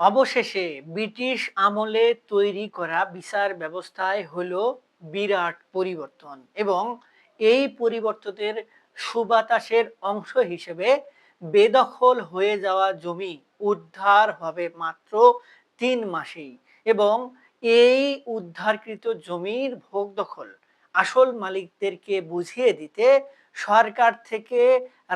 অবশেষে ব্রিটিশ আমলে তৈরি করা বিচার ব্যবস্থায় হলো বিরাট পরিবর্তন এবং এই পরিবর্তনের সুবাতাসের অংশ হিসেবে বেদখল হয়ে যাওয়া জমি উদ্ধার হবে মাত্র তিন মাসেই এবং এই উদ্ধারকৃত জমির ভোগ দখল আসল মালিকদেরকে বুঝিয়ে দিতে সরকার থেকে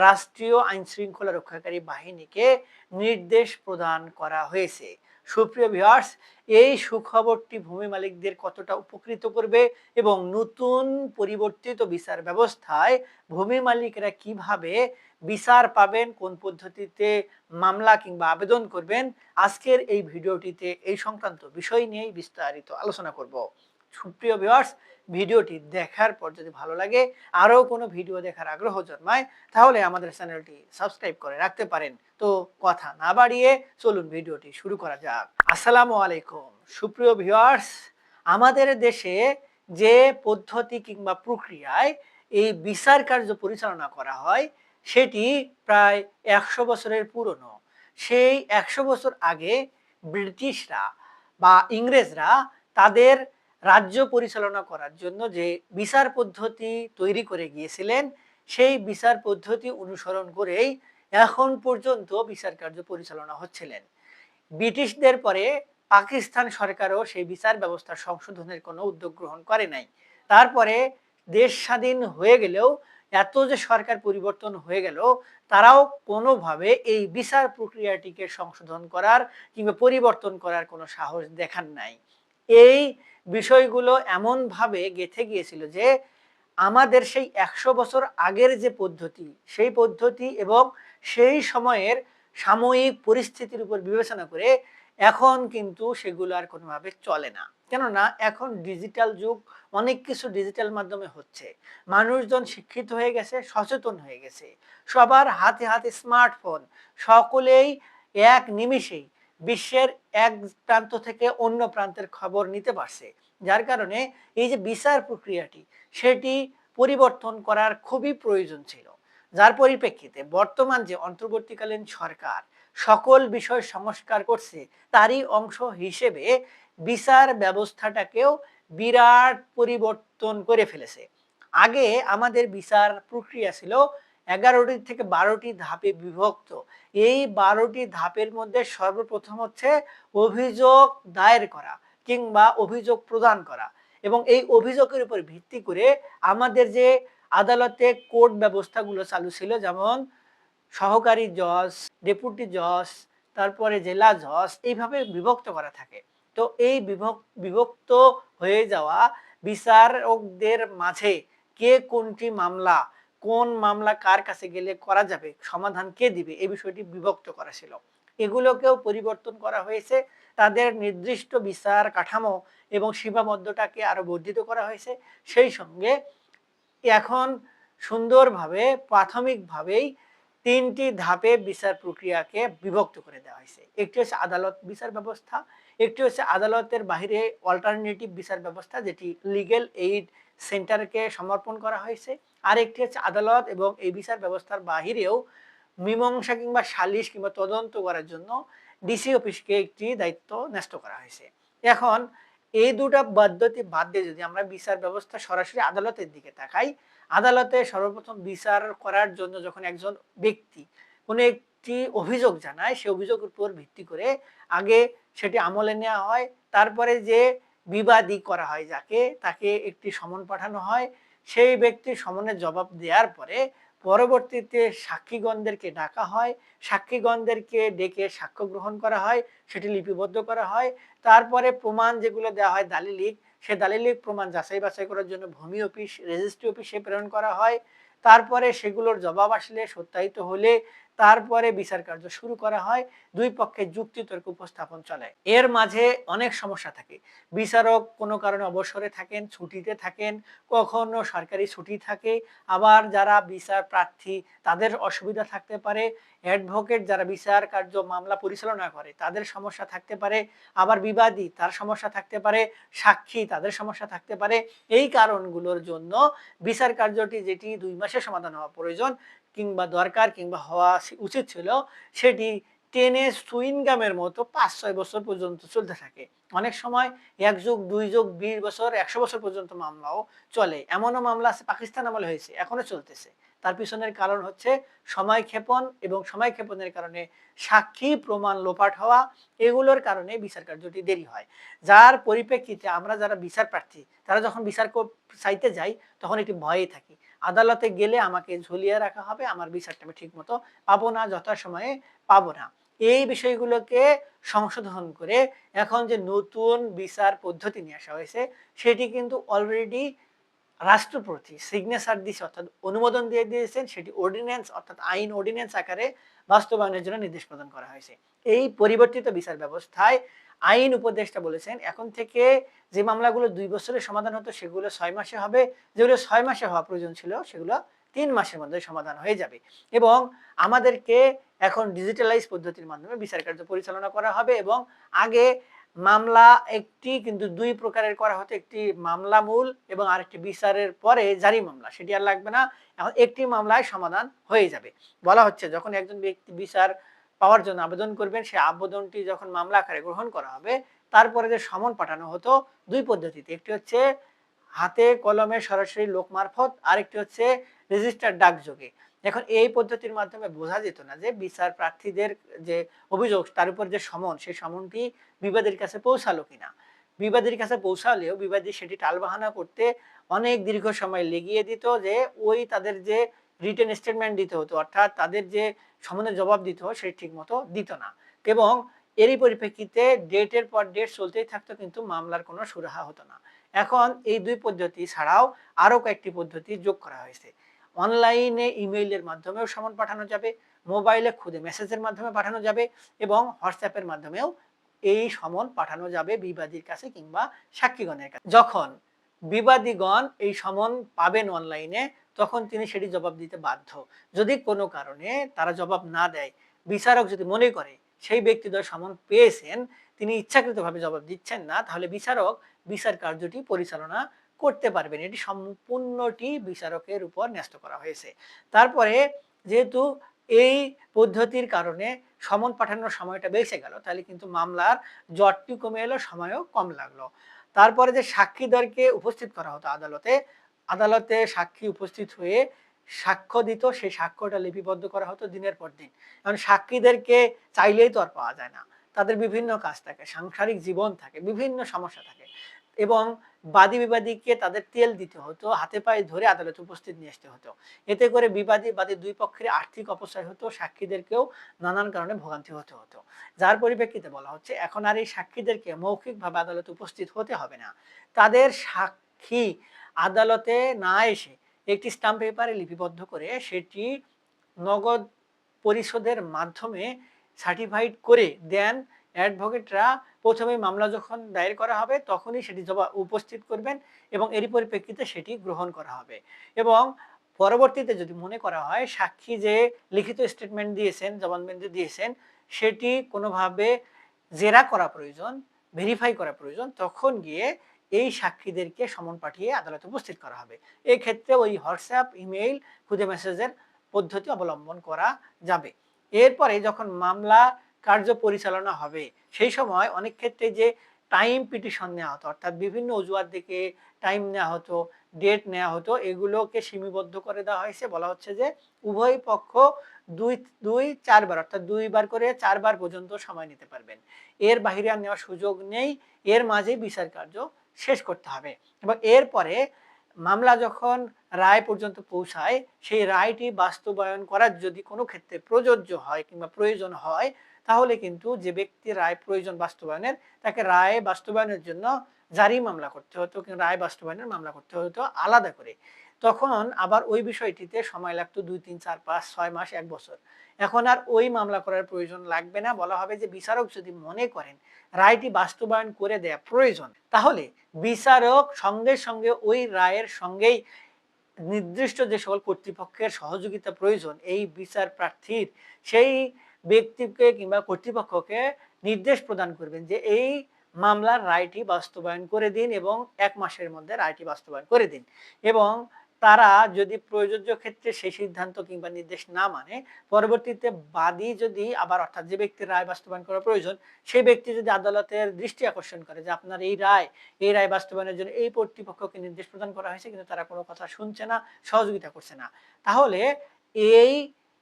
রাষ্ট্রীয় আইন শৃঙ্খলা রক্ষাকারী বাহিনীকে নির্দেশ প্রদান করা হয়েছে। সুপ্রিয় ভিউয়ার্স, এই সুখবরটি ভূমি মালিকদের কতটা উপকৃত করবে এবং নতুন পরিবর্তিত বিচার ব্যবস্থায় ভূমি মালিকরা কীভাবে বিচার পাবেন, কোন পদ্ধতিতে মামলা কিংবা আবেদন করবেন, আজকের এই ভিডিওটিতে এই সংক্রান্ত বিষয় নিয়েই বিস্তারিত আলোচনা করব। সুপ্রিয় ভিউয়ার্স ভিডিওটি দেখার পর যদি ভালো লাগে, আরও কোনো ভিডিও দেখার আগ্রহ জন্মায়, তাহলে আমাদের চ্যানেলটি সাবস্ক্রাইব করে রাখতে পারেন। তো কথা না বাড়িয়ে চলুন ভিডিওটি শুরু করা যাক। আসসালামু আলাইকুম। সুপ্রিয় ভিউয়ার্স, আমাদের দেশে যে পদ্ধতি কিংবা প্রক্রিয়ায় এই বিচার কার্য পরিচালনা করা হয়, সেটি প্রায় একশো বছরের পুরনো। সেই একশো বছর আগে ব্রিটিশরা বা ইংরেজরা তাদের রাজ্য পরিচালনা করার জন্য যে বিচার পদ্ধতি তৈরি করে গিয়েছিলেন, সেই বিচার পদ্ধতি অনুসরণ করেই এখন পর্যন্ত বিচার কার্য পরিচালনা হচ্ছিলেন। ব্রিটিশদের পরে পাকিস্তান সরকারও সেই বিচার ব্যবস্থা সংশোধনের কোনো উদ্যোগ গ্রহণ করে নাই। তারপরে দেশ স্বাধীন হয়ে গেলেও, এত যে সরকার পরিবর্তন হয়ে গেল, তারাও কোনোভাবে এই বিচার প্রক্রিয়াটিকে সংশোধন করার কিংবা পরিবর্তন করার কোনো সাহস দেখান নাই। এই বিষয়গুলো এমনভাবে গেথে গিয়েছিল যে আমাদের সেই একশো বছর আগের যে পদ্ধতি, সেই পদ্ধতি এবং সেই সময়ের সাময়িক পরিস্থিতির উপর বিবেচনা করে এখন কিন্তু সেগুলো আর কোনোভাবে চলে না। কেননা এখন ডিজিটাল যুগ, অনেক কিছু ডিজিটাল মাধ্যমে হচ্ছে। মানুষজন শিক্ষিত হয়ে গেছে, সচেতন হয়ে গেছে। সবার হাতে হাতে স্মার্টফোন, সকলেই এক নিমিষেই বিশ্বের এক প্রান্ত থেকে অন্য প্রান্তের খবর নিতে পারছে। যার কারণে এই যে বিচার প্রক্রিয়াটি, সেটি পরিবর্তন করার খুবই প্রয়োজন ছিল। যার পরিপ্রেক্ষিতে বর্তমান যে অন্তর্বর্তীকালীন সরকার সকল বিষয় সংস্কার করছে, তারই অংশ হিসেবে বিচার ব্যবস্থাটাকেও বিরাট পরিবর্তন করে ফেলেছে। আগে আমাদের বিচার প্রক্রিয়া ছিল এগারোটি থেকে বারোটি ধাপে বিভক্ত। এই বারোটি ধাপের মধ্যে সর্বপ্রথম হচ্ছে অভিযোগ দায়ের করা কিংবা অভিযোগ প্রদান করা এবং এই অভিযোগের উপর ভিত্তি করে আমাদের যে আদালতে কোর্ট ব্যবস্থাগুলো চালু ছিল, যেমন সহকারী জজ, ডেপুটি জজ, তারপরে জেলা জজ, এইভাবে বিভক্ত করা থাকে। তো এই বিভক্ত হয়ে যাওয়া বিচারকদের মাঝে কে কোনটি মামলা কোন মামলা কার কাছে গেলে করা যাবে, সমাধান কে দিবে, এই বিষয়টি বিভক্ত করা ছিল। এগুলোকেও পরিবর্তন করা হয়েছে। তাদের নির্দিষ্ট বিচার কাঠামো এবং সীমাবদ্ধটাকে আরও বর্ধিত করা হয়েছে। সেই সঙ্গে এখন সুন্দরভাবে, প্রাথমিকভাবেই তিনটি ধাপে বিচার প্রক্রিয়াকে বিভক্ত করে দেওয়া হয়েছে। একটি হচ্ছে আদালত বিচার ব্যবস্থা, একটি হচ্ছে আদালতের বাহিরে অল্টারনেটিভ বিচার ব্যবস্থা, যেটি লিগেল এইড সেন্টারকে সমর্পণ করা হয়েছে। আর একটি হচ্ছে আদালত এবং এই বিচার ব্যবস্থার বাহিরেও মীমাংসা কিংবা সালিশ কিংবা তদন্ত করার জন্য ডিসি অফিসকে একটি দায়িত্ব ন্যস্ত করা হয়েছে। এখন এই দুটা পদ্ধতি বাদ দিয়ে যদি আমরা বিচার ব্যবস্থা সরাসরি আদালতের দিকে তাকাই, আদালতে সর্বপ্রথম বিচার করার জন্য যখন একজন ব্যক্তি কোনো একটি অভিযোগ জানায় সে অভিযোগের উপর ভিত্তি করে আগে সেটি আমলে নেওয়া হয়, তারপরে যে বিবাদী করা হয় যাকে, তাকে একটি সমন পাঠানো হয় সেই ব্যক্তি সমনের জবাব দেওয়ার পরে পরবর্তীতে সাক্ষীগণদেরকে ডাকা হয়। সাক্ষীগণদেরকে ডেকে সাক্ষ্য গ্রহণ করা হয়, সেটি লিপিবদ্ধ করা হয়। তারপরে প্রমাণ যেগুলো দেওয়া হয় দালিলিক, সে দালিলিক প্রমাণ যাচাই বাছাই করার জন্য ভূমি অফিস, রেজিস্ট্রি অফিসে প্রেরণ করা হয়। তারপরে সেগুলোর জবাব আসলে সত্যায়িত হলে তারপরে বিচার কার্য শুরু করা হয়। দুই পক্ষে যুক্তি তর্ক উপস্থাপন চলে। এর মাঝে অনেক সমস্যা থাকে। বিচারক কোনো কারণে অবসরে থাকেন, ছুটিতে থাকেন, কখনো সরকারি ছুটি থাকে, আবার যারা বিচার প্রার্থী তাদের অসুবিধা থাকতে পারে। অ্যাডভোকেট যারা বিচার কার্য মামলা পরিচালনা করে তাদের সমস্যা থাকতে পারে। আবার বিবাদী তার সমস্যা থাকতে পারে। সাক্ষী তাদের সমস্যা থাকতে পারে। এই কারণগুলোর জন্য বিচার কার্যটি যেটি দুই মাসে সমাধান হওয়া প্রয়োজন কিংবা দরকার কিংবা হওয়া উচিত ছিল, সেটি টেনে সুইনগামের মতো পাঁচ ছয় বছর পর্যন্ত চলতে থাকে। অনেক সময় এক যুগ, দুই যুগ, বিশ বছর, একশো বছর পর্যন্ত মামলাও চলে। এমনও মামলা আছে, পাকিস্তান আমলে হয়েছে এখনও চলতেছে। তার পিছনের কারণ হচ্ছে সময় ক্ষেপণ এবং সময় ক্ষেপণের কারণে সাক্ষী, প্রমাণ লোপাট হওয়া, এগুলোর কারণে বিচার কার্যটি দেরি হয়। যার পরিপ্রেক্ষিতে আমরা যারা বিচার প্রার্থী, তারা যখন বিচার চাইতে যাই, তখন একটি ভয়ে থাকি। আদালতে গেলে আমাকে ঝুলিয়ে রাখা হবে, আমার বিচারটা আমি ঠিক মতো পাবো না, যথাসময়ে পাবো না। এই বিষয়গুলোকে সংশোধন করে এখন যে নতুন বিচার পদ্ধতি নিয়ে আসা হয়েছে, সেটি কিন্তু অলরেডি রাষ্ট্রপতি সিগনেচার দিয়েছে অর্থাৎ অনুমোদন দিয়ে দিয়েছেন, সেটি অর্ডিন্যান্স অর্থাৎ আইন অর্ডিন্যান্স আকারে বাস্তবায়নের জন্য নির্দেশ প্রদান করা হয়েছে। এই পরিবর্তিত বিচার ব্যবস্থায় আইন উপদেষ্টা বলেছেন, এখন থেকে যে মামলাগুলো দুই বছরের সমাধান হতো, সেগুলো ছয় মাসে হবে। যেগুলো ছয় মাসে হওয়া প্রয়োজন ছিল, সেগুলো তিন মাসের মধ্যে সমাধান হয়ে যাবে। এবং আমাদেরকে এখন ডিজিটালাইজ পদ্ধতির মাধ্যমে বিচার কার্য পরিচালনা করা হবে এবং আগে মামলা একটি কিন্তু দুই প্রকারের করা হতো, একটি মামলা মূল এবং আরেকটি বিচারের পরে জারি মামলা, সেটি আর লাগবে না। এখন একটি মামলায় সমাধান হয়ে যাবে। বলা হচ্ছে যখন একজন ব্যক্তি বিচার পাওয়ার জন্য আবেদন করবেন সেই আবেদনটি যখন মামলা আকারে গ্রহণ করা হবে, তারপরে যে সমন পাঠানো হতো দুই পদ্ধতিতে, একটি হচ্ছে হাতে কলমে সরাসরি লোক মারফত, আরেকটি হচ্ছে রেজিস্টার ডাকযোগে। এখন এই পদ্ধতির মাধ্যমে বোঝা যেত না যে বিচার প্রার্থীদের যে অভিযোগ, তার উপর যে সমন, সেই সমনটি বিবাদের কাছে পৌঁছালো কিনা? বিবাদের কাছে পৌঁছালেও বিবাদী সেটি টালবাহানা করতে অনেক দীর্ঘ সময় লেগিয়ে দিত যে ওই তাদের যে রিটেন স্টেটমেন্ট দিতে হতো, অর্থাৎ তাদের যে সমনের জবাব দিত সেটি ঠিক মতো দিত না। এবং এরই পরিপ্রেক্ষিতে ডেটের পর ডেট চলতেই থাকতো, কিন্তু মামলার কোনো সুরাহা হতো না। এখন এই দুই পদ্ধতি ছাড়াও আরও কয়েকটি পদ্ধতি যোগ করা হয়েছে। অনলাইনে ইমেইলের মাধ্যমেও সমন পাঠানো যাবে, মোবাইলে খুদে মেসেজের মাধ্যমে পাঠানো যাবে এবং হোয়াটসঅ্যাপের মাধ্যমেও এই সমন পাঠানো যাবে বিবাদীর কাছে কিংবা সাক্ষীগণের কাছে। যখন বিবাদীগণ এই সমন পাবেন অনলাইনে, তখন তিনি সেটি জবাব দিতে বাধ্য। যদি কোনো কারণে তারা জবাব না দেয়, বিচারক যদি মনে করে সেই ব্যক্তিদ্বয় সমন পেয়েছেন, তিনি ইচ্ছাকৃতভাবে জবাব দিচ্ছেন না, তাহলে বিচারক বিচার কার্যটি পরিচালনা করতে পারবেন। এটি সম্পূর্ণটি বিচারকের উপর ন্যস্ত করা হয়েছে। তারপরে যেহেতু এই পদ্ধতির কারণে সমন পাঠানোর সময়টা বেঁচে গেল, তাহলে কিন্তু মামলার জটটি কমে এলো, সময়ও কম লাগল। তারপরে যে সাক্ষীদেরকে উপস্থিত করা হতো আদালতে আদালতে সাক্ষী উপস্থিত হয়ে সাক্ষ্য দিত, সেই সাক্ষ্যটা লিপিবদ্ধ করা হতো দিনের পর দিন। কারণ সাক্ষীদেরকে চাইলেই তো আর পাওয়া যায় না। তাদের বিভিন্ন কাজ থাকে, সাংসারিক জীবন থাকে, বিভিন্ন সমস্যা থাকে। এবং বাদী বিবাদীকে তাদের তেল দিতে হতো, হাতে পায়ে ধরে আদালতে উপস্থিত নিয়ে আসতে হতো। এতে করে বিবাদী বাদী দুই পক্ষের আর্থিক অপচয় হতো, সাক্ষীদেরকেও নানান কারণে ভোগান্তি হতে হতো। যার পরিপ্রেক্ষিতে বলা হচ্ছে, এখন আর এই সাক্ষীদেরকে মৌখিকভাবে আদালতে উপস্থিত হতে হবে না। তাদের সাক্ষী আদালতে না এসে একটি স্টাম্প পেপারে লিপিবদ্ধ করে সেটি নগদ পরিশোধের মাধ্যমে সার্টিফাইড করে দেন অ্যাডভোকেটরা প্রথমে মামলা যখন দায়ের করা হবে, তখনই সেটি জবাব উপস্থিত করবেন এবং এরই পরিপ্রেক্ষিতে সেটি গ্রহণ করা হবে। এবং পরবর্তীতে যদি মনে করা হয়, সাক্ষী যে লিখিত স্টেটমেন্ট দিয়েছেন, জবানবন্দি দিয়েছেন, সেটি কোনোভাবে জেরা করা প্রয়োজন ভেরিফাই করা প্রয়োজন, তখন গিয়ে এই সাক্ষীদেরকে সমন পাঠিয়ে আদালতে উপস্থিত করা হবে। এই ক্ষেত্রে ওই হোয়াটসঅ্যাপ, ইমেইল, খুদে মেসেজের পদ্ধতি অবলম্বন করা যাবে। এরপরে যখন মামলা কার্য পরিচালনা হবে। সেই সময় অনেক ক্ষেত্রে যে টাইম পিটিশন নেওয়া হতো, অর্থাৎ বিভিন্ন অজুহাত থেকে টাইম নেওয়া হতো ডেট নেওয়া হতো, এগুলোকে সীমিবদ্ধ করে দেওয়া হয়েছে। বলা হচ্ছে যে উভয় পক্ষ দুই দুই, চারবার, অর্থাৎ দুইবার করে চারবার পর্যন্ত সময় নিতে পারবেন। এর বাহিরে আর নেওয়ার সুযোগ নেই। এর মাঝে বিচার কার্য শেষ করতে হবে। এবং এরপরে মামলা যখন রায় পর্যন্ত পৌঁছায়, সেই রায়টি বাস্তবায়ন করার যদি কোনো ক্ষেত্রে প্রযোজ্য হয় কিংবা প্রয়োজন হয় তাহলে কিন্তু যে ব্যক্তির রায় প্রয়োজন বাস্তবায়নের, তাকে রায় বাস্তবায়নের জন্য জারি মামলা করতে হতো কিংবা রায় বাস্তবায়নের মামলা করতে হতো আলাদা করে। তখন আবার ওই বিষয়টিতে সময় লাগতো দুই, তিন, চার, পাঁচ, ছয় মাস, এক বছর। এখন আর ওই মামলা করার প্রয়োজন লাগবে না, বলা হবে যে বিচারক যদি মনে করেন রায়টি বাস্তবায়ন করে দেয়া প্রয়োজন, তাহলে বিচারক সঙ্গে সঙ্গে ওই রায়ের সঙ্গেই নির্দিষ্ট যে সকল কর্তৃপক্ষের সহযোগিতা প্রয়োজন, এই বিচার প্রার্থীর সেই ব্যক্তিকে কিংবা কর্তৃপক্ষকে নির্দেশ প্রদান করবেন যে এই মামলার রায়টি বাস্তবায়ন করে দিন এবং এক মাসের মধ্যে রায়টি বাস্তবায়ন করে দিন। এবং তারা যদি প্রযোজ্য ক্ষেত্রে সেই সিদ্ধান্ত কিংবা নির্দেশ না মানে পরবর্তীতে বাদী যদি আবার অর্থাৎ যে ব্যক্তির রায় বাস্তবায়ন করা প্রয়োজন, সেই ব্যক্তি যদি আদালতের দৃষ্টি আকর্ষণ করে যে আপনার এই রায় এই রায় বাস্তবায়নের জন্য এই কর্তৃপক্ষকে নির্দেশ প্রদান করা হয়েছে কিন্তু তারা কোনো কথা শুনছে না, সহযোগিতা করছে না। তাহলে এই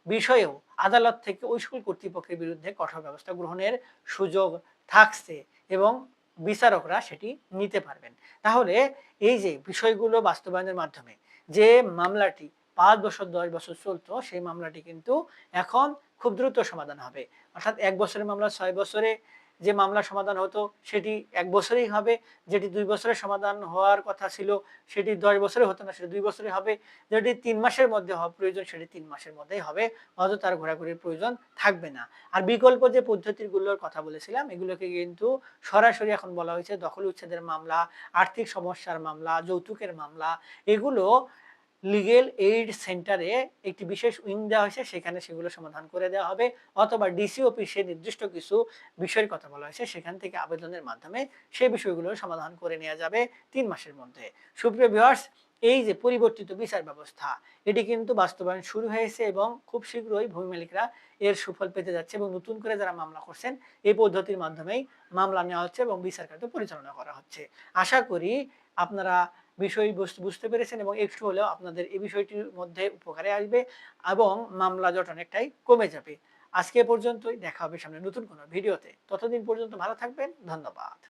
বিষয়েও আদালত থেকে ওই সকল কর্তৃপক্ষের বিরুদ্ধে কঠোর ব্যবস্থা গ্রহণের সুযোগ থাকছে এবং বিচারকরা সেটি নিতে পারবেন। তাহলে এই যে বিষয়গুলো বাস্তবায়নের মাধ্যমে যে মামলাটি পাঁচ বছর, দশ বছর চলতো, সেই মামলাটি কিন্তু এখন খুব দ্রুত সমাধান হবে। অর্থাৎ এক বছরের মামলা ছয় বছরে যে মামলা সমাধান হতো, সেটি এক বছরেই হবে। যেটি দুই বছরের সমাধান হওয়ার কথা ছিল, সেটি দশ বছরে হতো না, সেটি দুই বছরে হবে। যেটি তিন মাসের মধ্যে হওয়া প্রয়োজন, সেটি তিন মাসের মধ্যেই হবে। অত তার ঘোরাঘুরির প্রয়োজন থাকবে না। আর বিকল্প যে পদ্ধতিগুলোর কথা বলেছিলাম, এগুলোকে কিন্তু সরাসরি এখন বলা হয়েছে দখল উচ্ছেদের মামলা, আর্থিক সমস্যার মামলা, যৌতুকের মামলা। এগুলো লিগেল এইড সেন্টারে একটি বিশেষ উইং দেওয়া হয়েছে, সেখানে সেগুলো সমাধান করে দেওয়া হবে। অথবা ডিসি অফিসে নির্দিষ্ট কিছু বিষয়ের কথা বলা হয়েছে, সেখান থেকে আবেদনের মাধ্যমে সেই বিষয়গুলো সমাধান করে নেওয়া যাবে তিন মাসের মধ্যে। সুপ্রিয় ভিউয়ার্স এই যে পরিবর্তিত বিচার ব্যবস্থা, এটি কিন্তু বাস্তবায়ন শুরু হয়েছে এবং খুব শীঘ্রই ভূমি মালিকরা এর সুফল পেতে যাচ্ছে এবং নতুন করে যারা মামলা করছেন, এই পদ্ধতির মাধ্যমেই মামলা নেওয়া হচ্ছে এবং বিচার কার্য পরিচালনা করা হচ্ছে। আশা করি আপনারা বিষয় বুঝতে পেরেছেন এবং একটু হলেও আপনাদের এই বিষয়টির মধ্যে উপকারে আসবে এবং মামলা জট অনেকটাই কমে যাবে। আজকে পর্যন্তই, দেখা হবে সামনে নতুন কোনো ভিডিওতে। ততদিন পর্যন্ত ভালো থাকবেন, ধন্যবাদ।